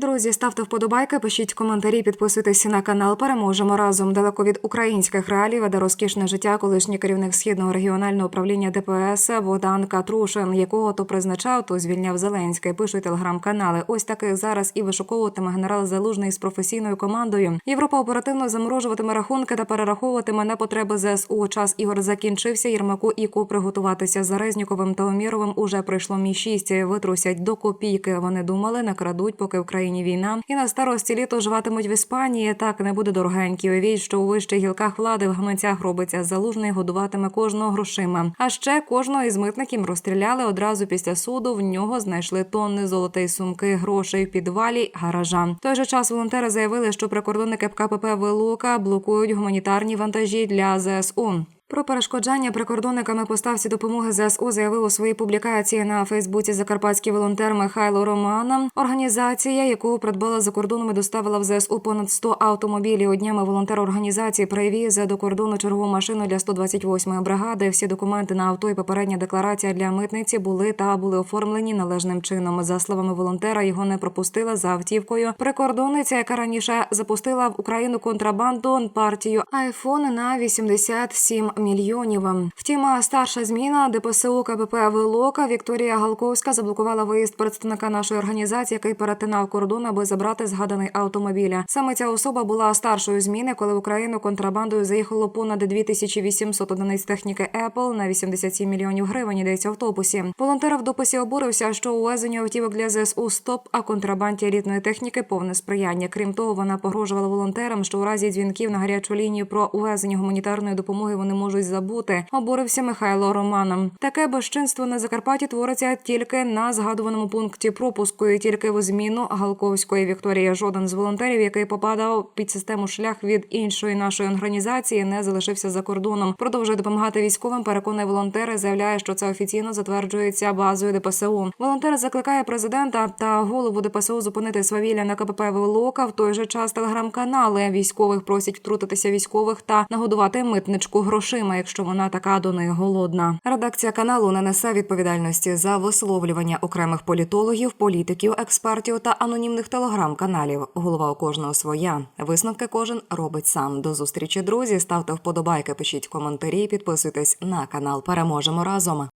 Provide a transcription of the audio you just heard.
Друзі, ставте вподобайки, пишіть коментарі, підписуйтесь на канал. Переможемо разом. Далеко від українських реалій веде розкішне життя колишній керівник східного регіонального управління ДПС Богдан Катрушин, якого то призначав, то звільняв Зеленський. Пишуть телеграм-канали. Ось таких зараз і вишуковуватиме генерал Залужний з професійною командою. Європа оперативно заморожуватиме рахунки та перераховуватиме на потреби ЗСУ. Час ігор закінчився. Єрмаку і ку приготуватися за Резніковим та Оміровим. Уже прийшло мі 6 Витрусять до копійки. Вони думали, накрадуть, поки в країні війна, і на старості літо живатимуть в Іспанії. Так не буде дорогенькі. Уявіть, що у вищих гілках влади в гаманцях робиться залужний, годуватиме кожного грошима. А ще кожного із митників розстріляли одразу після суду. В нього знайшли тонни золотої сумки, грошей в підвалі, гаража. В той же час волонтери заявили, що прикордонники КПП Велука блокують гуманітарні вантажі для ЗСУ. Про перешкоджання прикордонниками поставці допомоги ЗСУ заявив у своїй публікації на Фейсбуці закарпатський волонтер Михайло Романа. Організація, яку придбала за кордоном і доставила в ЗСУ понад 100 автомобілів. Днями волонтер організації привіз до кордону чергову машину для 128-ї бригади. Всі документи на авто і попередня декларація для митниці були та були оформлені належним чином. За словами волонтера, його не пропустила за автівкою. Прикордонниця, яка раніше запустила в Україну контрабанду партію айфон на 87 мільйонів. Втім, старша зміна ДПСУ КПП Велока Вікторія Галковська заблокувала виїзд представника нашої організації, який перетинав кордон, аби забрати згаданий автомобіль. Саме ця особа була старшою зміни, коли в Україну контрабандою заїхало понад 2800 одиниць техніки Apple на 87 мільйонів гривень. Йдеться в автобусі. Волонтер в дописі обурився, що увезенню автівок для ЗСУ стоп, а контрабанді рідної техніки повне сприяння. Крім того, вона погрожувала волонтерам, що у разі дзвінків на гарячу лінію про увезення гуманітарної допомоги вони можуть забути. Обурився Михайло Романом. Таке безчинство на Закарпатті твориться тільки на згадуваному пункті пропуску, і тільки в зміну Галковської Вікторії. Жоден з волонтерів, який попадав під систему шлях від іншої нашої організації, не залишився за кордоном. Продовжує допомагати військовим. Переконує волонтери. Заявляє, що це офіційно затверджується базою ДПСУ. Волонтер закликає президента та голову ДПСУ зупинити свавілля на КПП Велока. В той же час телеграм-канали військових просять втрутитися військових та нагодувати митничку грошима, якщо вона така до них голодна. Редакція каналу не несе відповідальності за висловлювання окремих політологів, політиків, експертів та анонімних телеграм-каналів. Голова у кожного своя. Висновки кожен робить сам. До зустрічі, друзі. Ставте вподобайки, пишіть коментарі, підписуйтесь на канал. Переможемо разом.